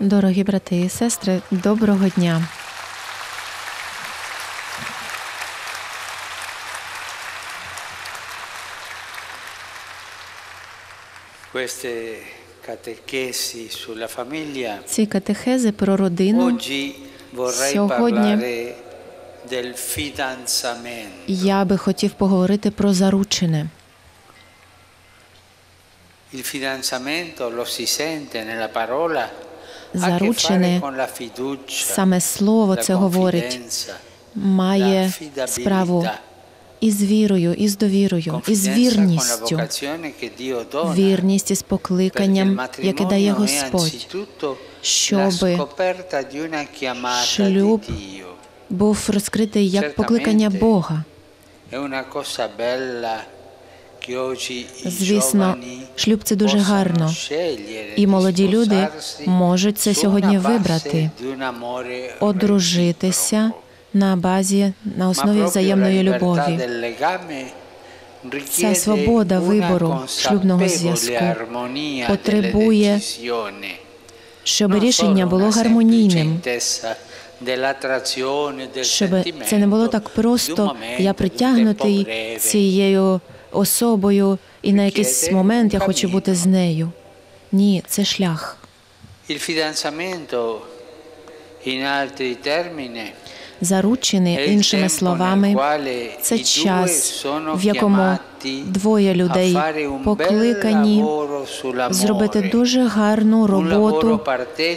Дорогі брати і сестри, доброго дня. Ці катехези про родину Сьогодні я би хотів поговорити про заручене. Заручене, саме слово це говорить, має справу із вірою, із довірою, із вірністю. Вірність із покликанням, яке дає Господь, щоби шлюб був розкритий як покликання. Бога. Звісно, шлюб це дуже гарно. І молоді люди можуть це сьогодні вибрати, одружитися на базі, на основі взаємної любові. Ця свобода вибору шлюбного зв'язку потребує, щоб рішення було гармонійним, щоб це не було так просто я притягнутий цією особою, і на якийсь момент я хочу бути з нею. Ні, це шлях. Заручені, іншими словами, це час, в якому двоє людей покликані зробити дуже гарну роботу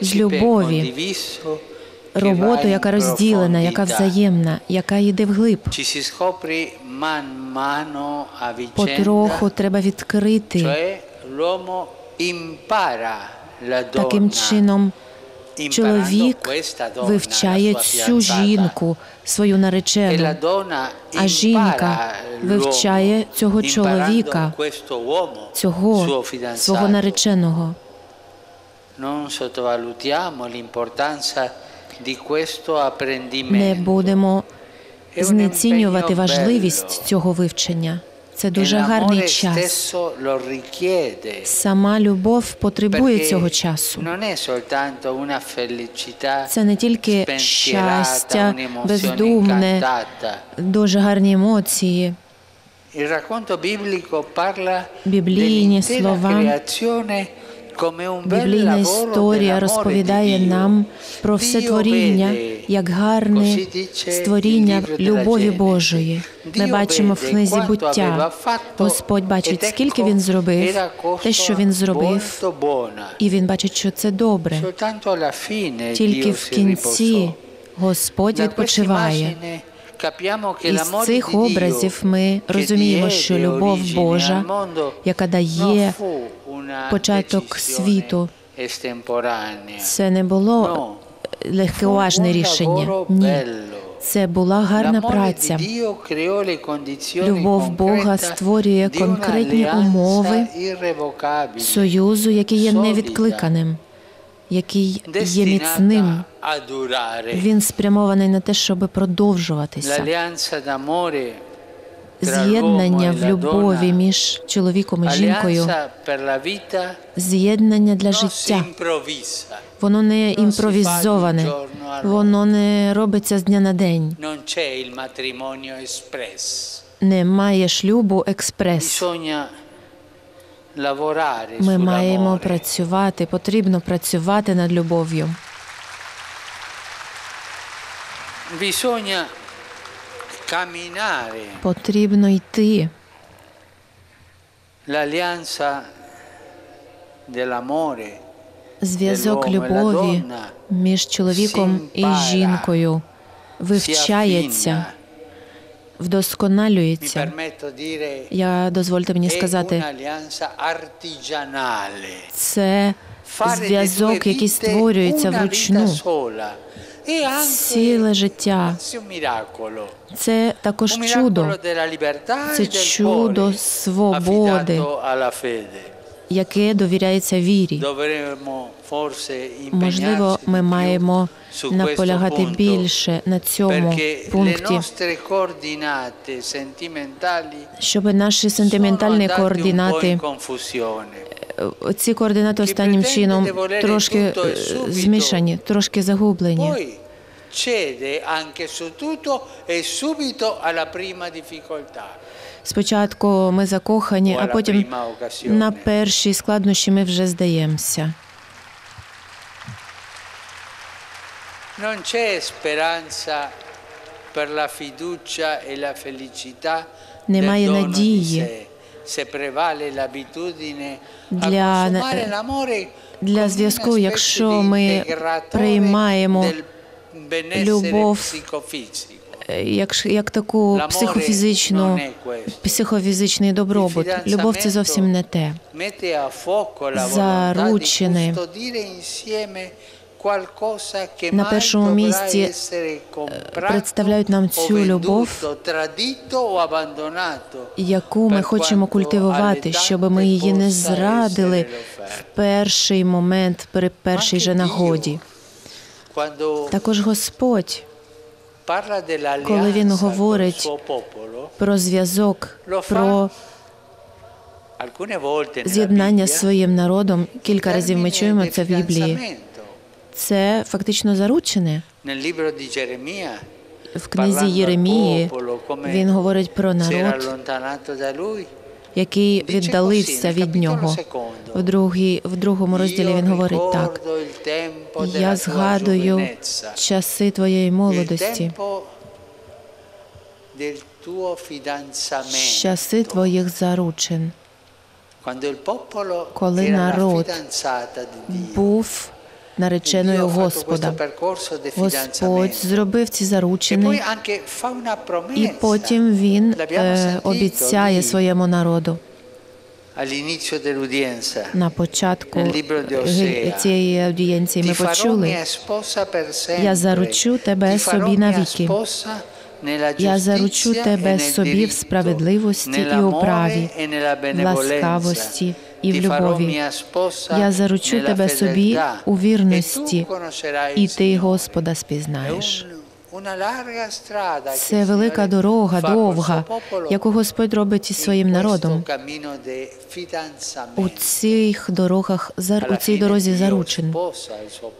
з любові, роботу, яка розділена, яка взаємна, яка йде вглиб. Потроху треба відкрити. Таким чином чоловік вивчає цю жінку, свою e наречену, а жінка вивчає цього чоловіка, цього свого нареченого. Non sottovalutiamo l'importanza Не будемо знецінювати важливість цього вивчення. Це E дуже гарний час. Сама любов потребує цього часу. Це не тільки щастя, бездумне, дуже гарні емоції. Біблійні слова, Біблійна історія розповідає нам про все творіння як гарне створіння любові Божої. Ми бачимо в книзі буття. Господь бачить, скільки він зробив, те, що він зробив, і він бачить, що це добре. Тільки в кінці. Господь відпочиває. Із цих образів ми розуміємо, що любов Божа, яка дає початок світу, це не було No, легковажне рішення. Ні, це була гарна праця. Любов Бога створює конкретні умови союзу, який є невідкликаним, який є міцним. Він спрямований на те, щоб продовжуватися. З'єднання в любові між чоловіком і жінкою, з'єднання для життя. Воно не імпровізоване, воно не робиться з дня на день. Немає шлюбу експрес. Ми маємо працювати, потрібно працювати над любов'ю. Потрібно йти. Зв'язок e любові між чоловіком і жінкою. вивчається, вдосконалюється. Я дозвольте мені сказати, це зв'язок, який створюється вручну. E Ціле життя. Це також чудо, Це e чудо свободи. яке довіряється вірі. Можливо, ми маємо наполягати більше на цьому пункті, щоб наші сентиментальні координати е, ці координати останнім чином трошки е, змішані, трошки загублені. Cede anche su tutto e subito alla prima difficoltà. Спочатку ми закохані, а потім на першій складнощі ми вже здаємося. Non c'è speranza per la fiducia e la felicità Немає надії. sé, se prevale l'abitudine a Для- consumare l'amore для зв'язку, якщо ми приймаємо любов. Е, Як, як таку психофізичну, психофізичний добробут. Любов це зовсім не те. Mette На першому місці представляють нам цю любов, яку ми хочемо культивувати, щоб ми її не зрадили в перший момент, при першій же нагоді. Також Господь коли він говорить про зв'язок, про з'єднання з своїм народом. Кілька разів ми чуємо це в Біблії. Це фактично заручене. В книзі Єремії він говорить про народ, який віддалився від нього. В, другій, в другому розділі він говорить так: Я згадую часи твоєї молодості, часи твоїх заручин. Коли народ. Був E нареченою Господа. Господь зробив ці E заручини, і потім він е, обіцяє своєму народу на початку е, цієї аудієнції. Ми почули. Я заручу тебе собі навіки. Я заручу e тебе собі в справедливості і у праві, e в ласкавості і в любові. Я заручу тебе собі у E вірності, і ти. Господа спізнаєш. Це велика дорога, довга, яку Господь робить із своїм народом. У цих дорогах у цій дорозі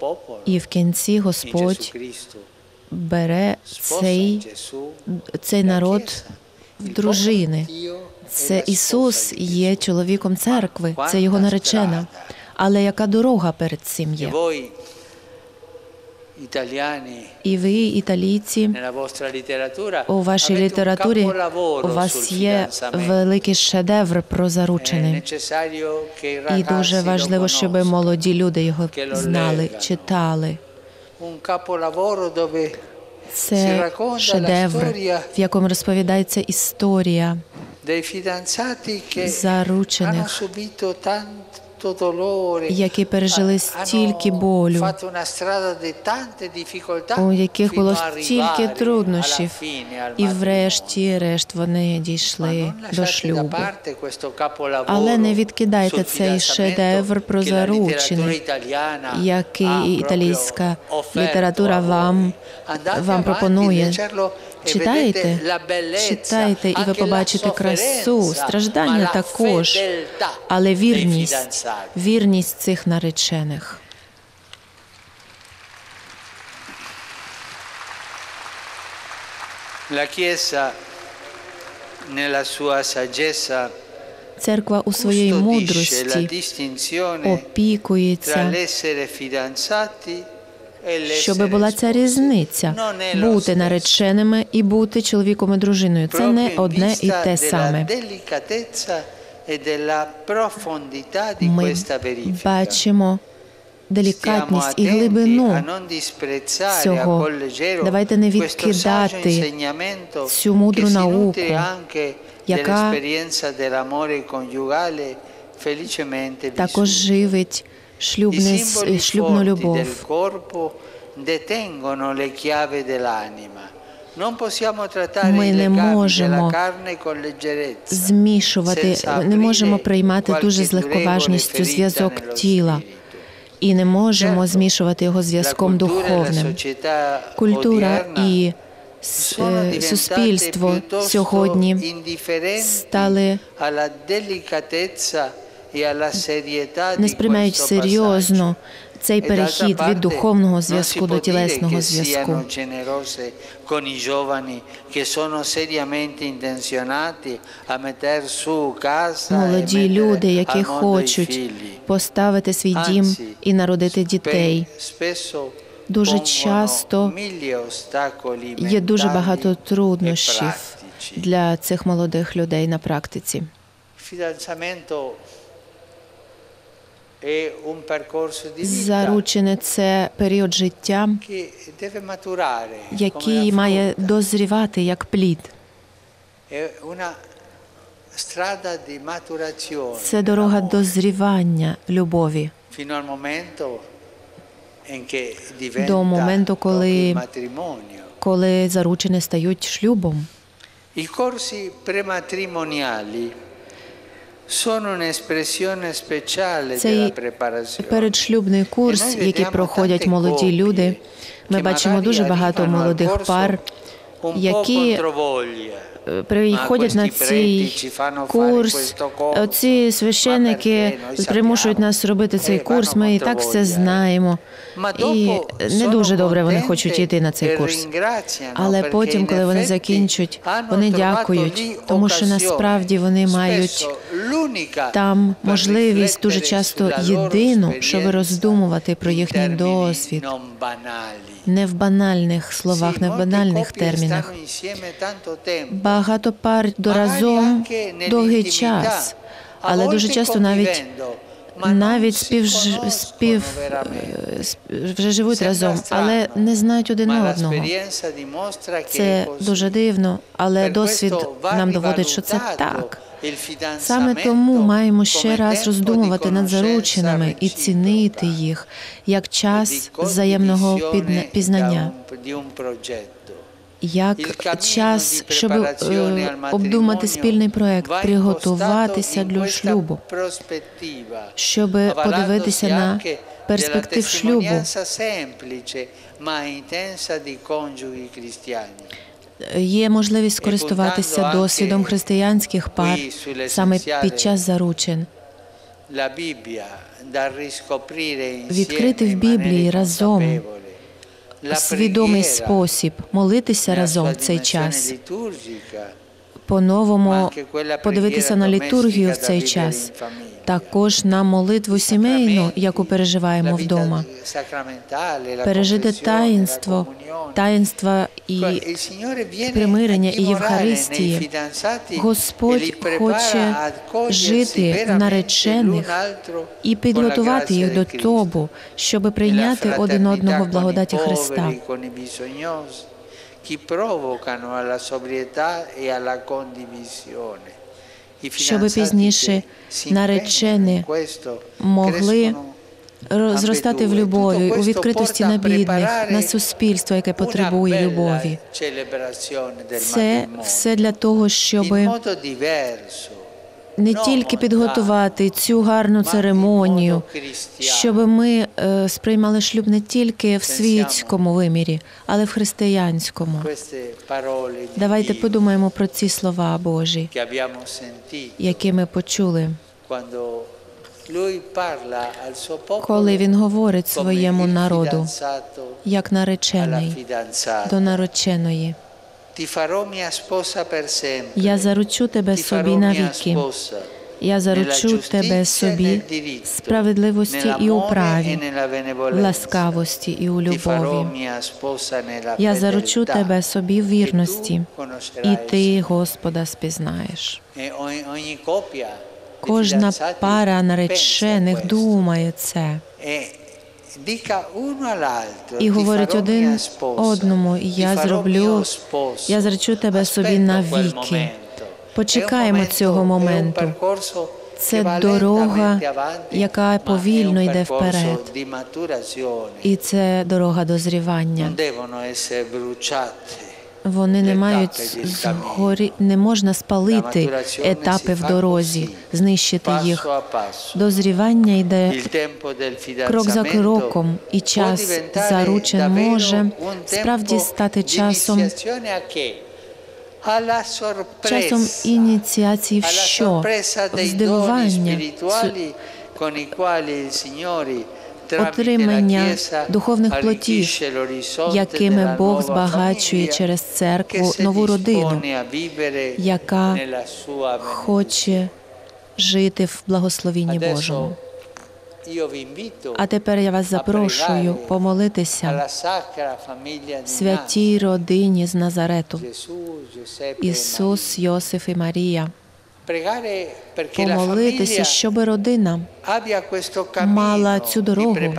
popolo І в кінці Господь бере цей, цей народ в дружини. Це Ісус є чоловіком церкви, це його наречена. Але яка дорога перед цим є? І ви, італійці, у вашій літературі у вас є великий шедевр про і І дуже важливо, щоб молоді люди його знали, читали. Це шедевр, в якому розповідається історія заручених, які пережили стільки болю, у яких було стільки труднощів, і врешті-решт вони дійшли до шлюбу. Але не відкидайте цей шедевр про заручини, який італійська література вам, вам пропонує. E Читайте, і ви побачите красу, страждання також, але вірність, вірність цих наречених. La Chiesa nella sua saggezza Церква у своїй мудрості опікується, e щоб була ця різниця бути нареченими і бути чоловіком і дружиною. Це не одне і те саме. e Ми бачимо делікатність і глибину цього. Давайте не відкидати цю мудру науку, яка також живить Simboli шлюбну любов. Ми не можемо. Змішувати, не можемо приймати дуже з легковажністю зв'язок тіла і не можемо змішувати його зв'язком e духовним. Культура і е, суспільство сьогодні стали не сприймають серйозно цей перехід від духовного зв'язку до тілесного зв'язку. casa Молоді люди, які хочуть поставити свій дім і народити дітей. Дуже часто є дуже багато труднощів для цих молодих людей на практиці. Заручене це період життя, який має дозрівати як плід. Це дорога дозрівання любові. До моменту, коли, коли заручені стають шлюбом. I corsi prematrimoniali цей передшлюбний курс, який проходять молоді люди. Ми бачимо дуже багато молодих пар, які приходять на цей курс. Ці священники примушують нас робити цей курс. Ми і так все знаємо. І не дуже добре вони хочуть йти на цей курс. Але потім, коли вони закінчують, вони дякують, тому що насправді вони мають там можливість дуже часто єдину, щоб роздумувати про їхній досвід. Не в банальних словах, не в банальних термінах. Багато пар доразом довгий час, але дуже часто навіть навіть спів, спів вже живуть разом, але не знають один одного. Це дуже дивно, але досвід нам доводить, що це так. Саме тому маємо ще раз роздумувати над зарученими і цінити їх як час взаємного пізнання. Як час, щоб е, обдумати спільний проект, приготуватися для шлюбу, щоб подивитися на перспектив шлюбу. Є можливість скористуватися досвідом християнських пар саме під час заручин. Відкрити в Біблії разом свідомий спосіб молитися разом в цей час, по-новому подивитися на літургію в цей час, також на молитву сімейну, яку переживаємо вдома, пережити таїнство, таїнства і примирення і Євхаристії. Господь хоче жити в наречених і підготувати їх до того, щоб прийняти один одного в благодаті Христа. Щоб пізніше наречені могли зростати в любові, у відкритості на бідних, на суспільство, яке потребує любові. Це все для того, щоб не тільки підготувати цю гарну церемонію, щоб ми е, сприймали шлюб не тільки в світському вимірі, але в християнському. Давайте подумаємо про ці слова Божі, які ми почули. Коли він говорить своєму народу, як наречений до нареченої. Я заручу тебе собі навіки. Я заручу тебе собі справедливості і у праві, в ласкавості і у любові. Я заручу тебе собі в вірності, і ти Господа спізнаєш. Кожна пара наречених думає це. І говорить один одному, я зроблю, я зречу тебе собі навіки. Почекаємо цього моменту. Це дорога, яка повільно йде вперед. І це дорога дозрівання. Вони не мають згорі, не можна спалити етапи в дорозі, знищити їх. Дозрівання йде крок за кроком, і час заручин може справді стати часом часом ініціації в що? В здивування, отримання духовних плотів, якими Бог збагачує через церкву нову родину, яка хоче жити в благословінні Божому. А тепер я вас запрошую помолитися святій родині з Назарету. E Ісус, Йосиф і Марія. Помолитися, щоб родина мала цю дорогу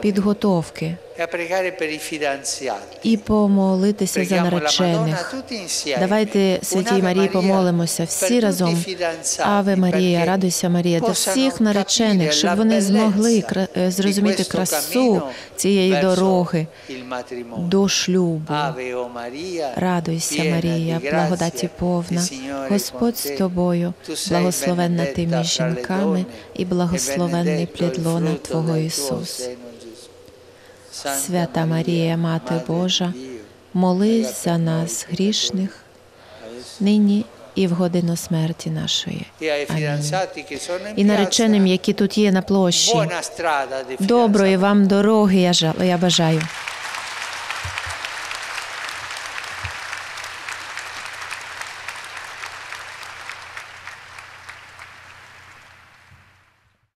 підготовки e і помолитися за наречених. Давайте Святій Марії помолимося всі разом. Аве Марія, радуйся Марія для всіх наречених, щоб вони змогли зрозуміти красу цієї дороги до шлюбу. Радуйся, Марія, благодаті повна, Господь з тобою, благословенна ти між жінками, і e благословенний плідлона плід лона Твого Ісус. Свята Марія, Мати Божа, молись за нас, грішних, нині і в годину смерті нашої. E Амінь. І нареченим, які тут є на площі, доброї вам дороги я бажаю.